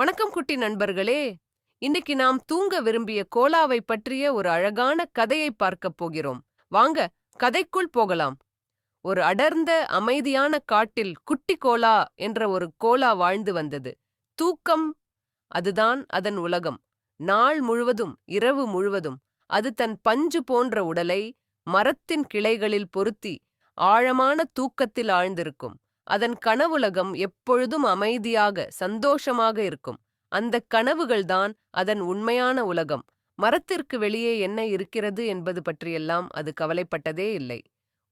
வணக்கம் குட்டி நண்பர்களே. இன்னைக்கு நாம் தூங்க விரும்பிய கோலாவை பற்றிய ஒரு அழகான கதையை பார்க்கப் போகிறோம். வாங்க கதைக்குள் போகலாம். ஒரு அடர்ந்த அமைதியான காட்டில் குட்டி கோலா என்ற ஒரு கோலா வாழ்ந்து வந்தது. தூக்கம் அதுதான் அதன் உலகம். நாள் முழுவதும் இரவு முழுவதும் அது தன் பஞ்சு போன்ற உடலை மரத்தின் கிளைகளில் பொருத்தி ஆழமான தூக்கத்தில் ஆழ்ந்திருக்கும். அதன் கனவுலகம் எப்பொழுதும் அமைதியாக சந்தோஷமாக இருக்கும். அந்த கனவுகள்தான் அதன் உண்மையான உலகம். மரத்திற்கு வெளியே என்ன இருக்கிறது என்பது பற்றியெல்லாம் அது கவலைப்பட்டதே இல்லை.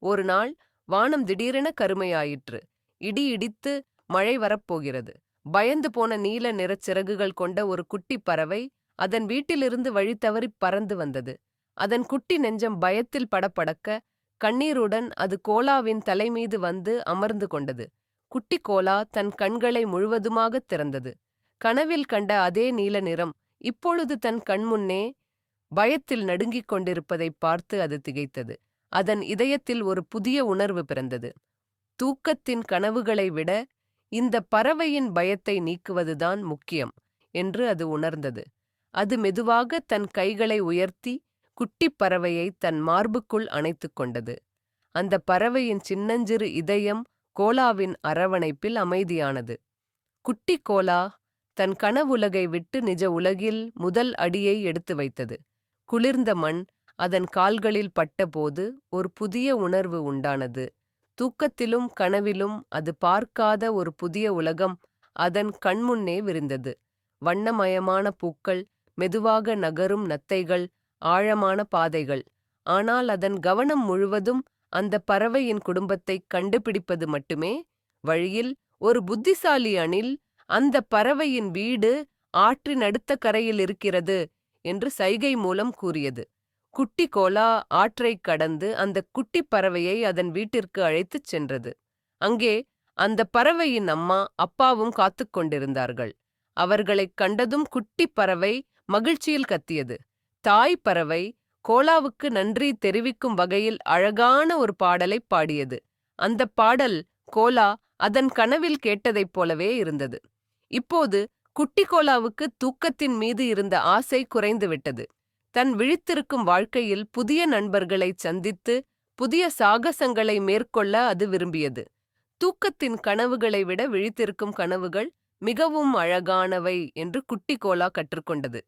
ஒரு நாள் வானம் திடீரென கருமையாயிற்று. இடி இடித்து மழை வரப்போகிறது. பயந்து போன நீல நிறச் சிறகுகள் கொண்ட ஒரு குட்டி பறவை அதன் வீட்டிலிருந்து வழி தவறிப் பறந்து வந்தது. அதன் குட்டி நெஞ்சம் பயத்தில் படப்படக்க கண்ணீருடன் அது கோலாவின் தலைமீது வந்து அமர்ந்து கொண்டது. குட்டி கோலா தன் கண்களை முழுவதுமாகத் திறந்தது. கனவில் கண்ட அதே நீல நிறம் இப்பொழுது தன் கண்முன்னே பயத்தில் நடுங்கிக் கொண்டிருப்பதைப் பார்த்து அது திகைத்தது. அதன் இதயத்தில் ஒரு புதிய உணர்வு பிறந்தது. தூக்கத்தின் கனவுகளை விட இந்த பறவையின் பயத்தை நீக்குவதுதான் முக்கியம் என்று அது உணர்ந்தது. அது மெதுவாக தன் கைகளை உயர்த்தி குட்டிப் பறவையை தன் மார்புக்குள் அணைத்துக் கொண்டது. அந்த பறவையின் சின்னஞ்சிறு இதயம் கோலாவின் அரவணைப்பில் அமைதியானது. குட்டி கோலா தன் கனவுலகை விட்டு நிஜ உலகில் முதல் அடியை எடுத்து வைத்தது. குளிர்ந்த மண் அதன் கால்களில் பட்டபோது ஒரு புதிய உணர்வு உண்டானது. தூக்கத்திலும் கனவிலும் அது பார்க்காத ஒரு புதிய உலகம் அதன் கண்முன்னே விரிந்தது. வண்ணமயமான பூக்கள் மெதுவாக நகரும் நத்தைகள் ஆழமான பாதைகள். ஆனால் அதன் கவனம் முழுவதும் அந்த பறவையின் குடும்பத்தை கண்டுபிடிப்பது மட்டுமே. வழியில் ஒரு புத்திசாலி அணில் அந்த பறவையின் வீடு ஆற்றின் அடுத்த கரையில் இருக்கிறது என்று சைகை மூலம் கூறியது. குட்டி கோலா ஆற்றைக் கடந்து அந்த குட்டிப் பறவையை அதன் வீட்டிற்கு அழைத்துச் சென்றது. அங்கே அந்த பறவையின் அம்மா அப்பாவும் காத்துக் கொண்டிருந்தார்கள். அவர்களைக் கண்டதும் குட்டிப் பறவை மகிழ்ச்சியில் கத்தியது. தாய் பறவை கோலாவுக்கு நன்றி தெரிவிக்கும் வகையில் அழகான ஒரு பாடலைப் பாடியது. அந்த பாடல் கோலா அதன் கனவில் கேட்டதைப் போலவே இருந்தது. இப்போது குட்டி கோலாவுக்கு தூக்கத்தின் மீது இருந்த ஆசை குறைந்துவிட்டது. தன் விழித்திருக்கும் வாழ்க்கையில் புதிய நண்பர்களைச் சந்தித்து புதிய சாகசங்களை மேற்கொள்ள அது விரும்பியது. தூக்கத்தின் கனவுகளை விட விழித்திருக்கும் கனவுகள் மிகவும் அழகானவை என்று குட்டி கோலா கற்றுக்கொண்டது.